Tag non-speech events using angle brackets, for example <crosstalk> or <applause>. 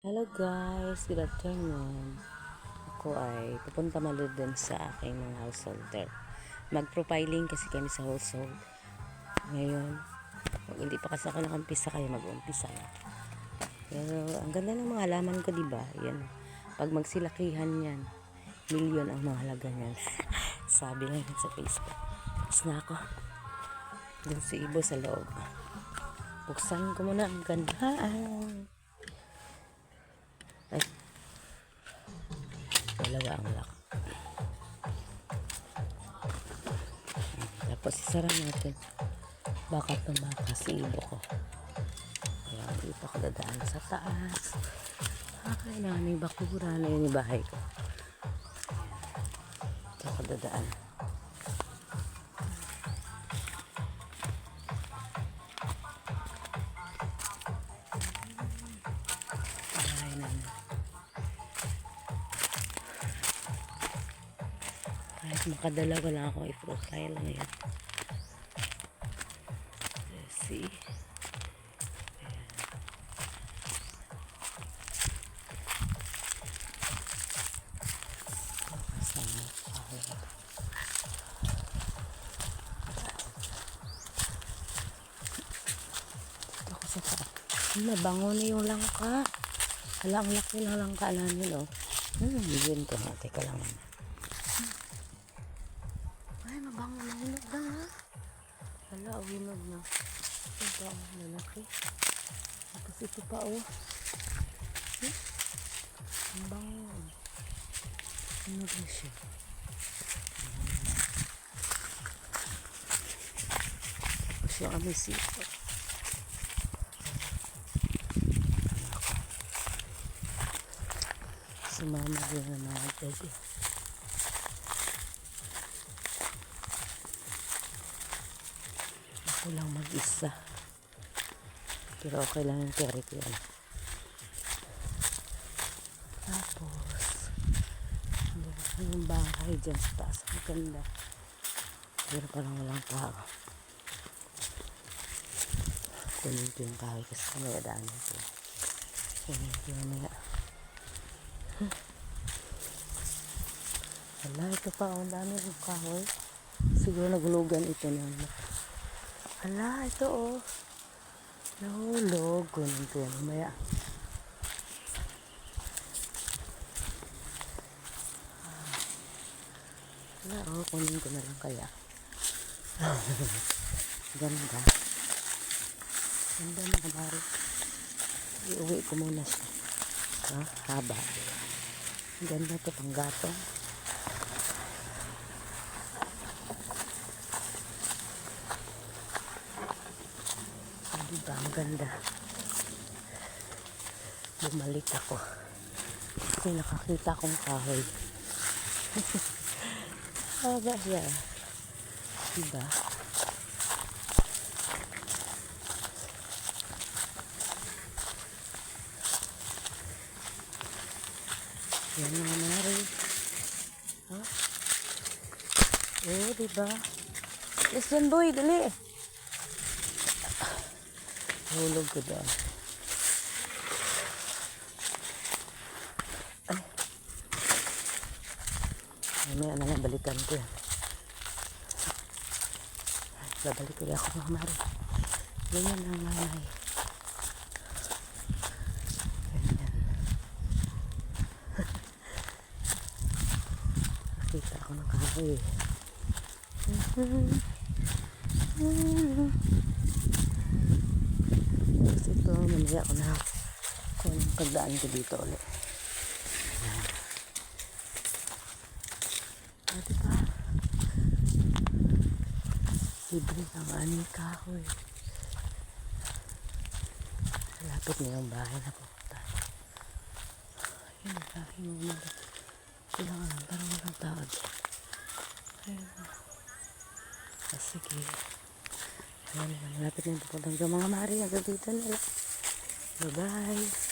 Hello guys, good afternoon. Ako ay pupunta malud dun sa aking mga householder. Mag-profiling kasi kami sa household. Ngayon, pag hindi pa kasi ako nakampisa kayo, mag-umpisa na. Pero ang ganda ng mga halaman ko, di ba? Yan. Pag magsilakihan yan, milyon ang mga halaga niyan. <laughs> Sabi yun sa Facebook. Tapos na ako. Dun si Ibo sa loob. Buksan ko muna ang gandaan. Dalawa ang lock. Tapos isara natin. Baka tumaka si ibo ko. Kaya hindi pa ako dadaan sa taas. Ah, kailangan may bakura na yun yung bahay ko. Ito ako dadaan. Makadalawa lang ako i-profile ngayon. Let's see. Sa taas. Mabango na yung langka. Hala, ang laki ng langka namin, oh. Hmm, yun ko. Teka lang. Hinog na, ha? Hala, oh, hinog na. Ito, ang lalaki. Tapos ito pa, oh. Hmm? Ang bango. Hinog na siya. Tapos yung amoy sipot. Si mama din na mga baby. Ako lang mag-isa. Pero okay lang yung carry ko yan. Tapos, ano yung bahay dyan sa taas. Ang ganda. Pero parang walang tao. Kunin ko yung kahoy kasi may daan ito. Kunin ko yung mga Wala, ito pa. Ang dami ng kahoy. Siguro nagulugan ito ng Hala, ito oh. Nahulog. Kunin ko yan. Mamaya. Hala, oh. Kunin ko na lang kaya. <laughs> Ganda. Ganda na kamari. Iuwi ko muna siya. Ha? Haba. Ganda to pang gatong. Ah, diba? Ang ganda. Bumalik ako. Kasi nakakita akong kahoy. <laughs> Haba siya. Diba? Yan mga mare. Ha? Oh, diba? Listen boy, dali. Hulog ko doon. Ay. Mamaya na lang balikan ko yan. Babalik ulit ako mga mare. Ganyan ang nanay. Ganyan. <laughs> Nakita ako ng kahoy. Tapos <laughs> ito, mamaya ko na kung pagdaan ko dito ulit. Ah, diba? Libre ng aming kahoy. Malapit na yung bahay na pupunta. Ayun, laki mo mga sila nga lang, parang walang tao dyan. Ayun. Ah, sige. Ayun, malapit na yung. Yung mga mari, hanggang dito na lang. Bye-bye.